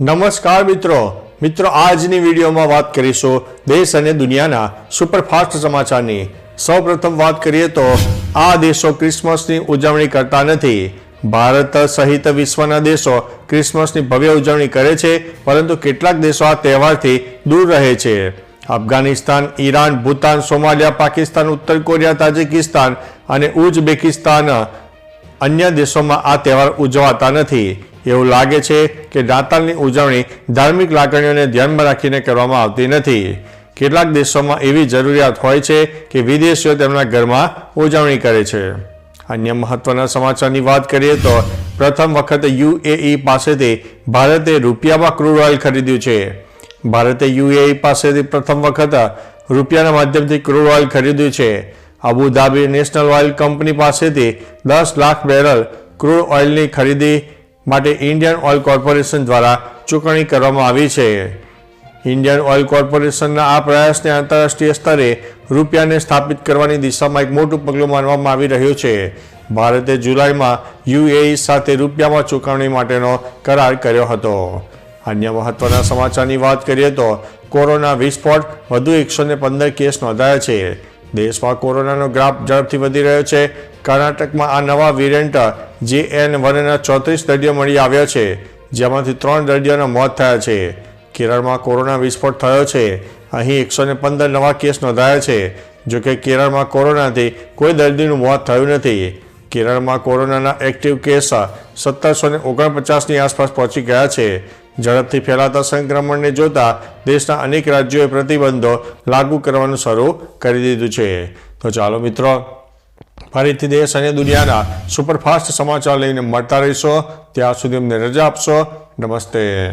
નમસ્કાર મિત્રો. મિત્રો, આજની વિડીયોમાં વાત કરીશું દેશ અને દુનિયાના સુપરફાસ્ટ સમાચારની. સૌપ્રથમ વાત કરીએ તો, આ દેશો ક્રિસમસની ઉજવણી કરતા નથી. ભારત સહિત વિશ્વના દેશો ક્રિસમસની ભવ્ય ઉજવણી કરે છે, પરંતુ કેટલાક દેશો આ તહેવારથી દૂર રહે છે. અફઘાનિસ્તાન, ઈરાન, ભૂતાન, સોમાલિયા, પાકિસ્તાન, ઉત્તર કોરિયા, તાજિકિસ્તાન અને ઉઝબેકિસ્તાન અન્ય દેશોમાં આ તહેવાર ઉજવાતા નથી. એવું લાગે છે કે નાતાલની ઉજવણી ધાર્મિક લાગણીઓને ધ્યાનમાં રાખીને કરવામાં આવતી નથી. કેટલાક દેશોમાં એવી જરૂરિયાત હોય છે કે વિદેશીઓ તેમના ઘરમાં ઉજવણી કરે છે. અન્ય મહત્વના સમાચારની વાત કરીએ તો પ્રથમ વખત યુએઈ પાસેથી ભારતે રૂપિયામાં ક્રૂડ ઓઇલ ખરીદ્યું છે. ભારતે યુએઈ પાસેથી પ્રથમ વખત રૂપિયાના માધ્યમથી ક્રૂડ ઓઇલ ખરીદ્યું છે. અબુધાબી નેશનલ ઓઇલ કંપની પાસેથી દસ લાખ બેરલ ક્રૂડ ઓઇલની ખરીદી માટે ઇન્ડિયન ઓઇલ કોર્પોરેશન દ્વારા ચૂકવણી કરવામાં આવી છે. ઇન્ડિયન ઓઇલ કોર્પોરેશનના આ પ્રયાસને આંતરરાષ્ટ્રીય સ્તરે રૂપિયાને સ્થાપિત કરવાની દિશામાં એક મોટું પગલું માનવામાં આવી રહ્યું છે. ભારતે જુલાઈમાં યુએઈ સાથે રૂપિયામાં ચૂકવણી માટેનો કરાર કર્યો હતો. અન્ય મહત્વના સમાચારની વાત કરીએ તો કોરોના વિસ્ફોટ વધુ એકસો પંદર કેસ નોંધાયા છે. દેશમાં કોરોનાનો ગ્રાફ ઝડપથી વધી રહ્યો છે. કર્ણાટકમાં આ નવા વેરિયન્ટ જે એન વનના ચોત્રીસ દર્દીઓ મળી આવ્યા છે, જેમાંથી ત્રણ દર્દીઓના મોત થયા છે. કેરળમાં કોરોના વિસ્ફોટ થયો છે. અહીં એકસો પંદર નવા કેસ નોંધાયા છે. જોકે કેરળમાં કોરોનાથી કોઈ દર્દીનું મોત થયું નથી. કેરળમાં કોરોનાના એક્ટિવ કેસ સત્તરસો ઓગણપચાસની આસપાસ પહોંચી ગયા છે. ઝડપથી ફેલાતા સંક્રમણને જોતા દેશના અનેક રાજ્યોએ પ્રતિબંધો લાગુ કરવાનું શરૂ કરી દીધું છે. તો ચાલો મિત્રો, ફરીથી દેશ અને દુનિયાના સુપરફાસ્ટ સમાચાર લઈને મળતા રહીશો. ત્યાં સુધી અમને રજા આપશો. નમસ્તે.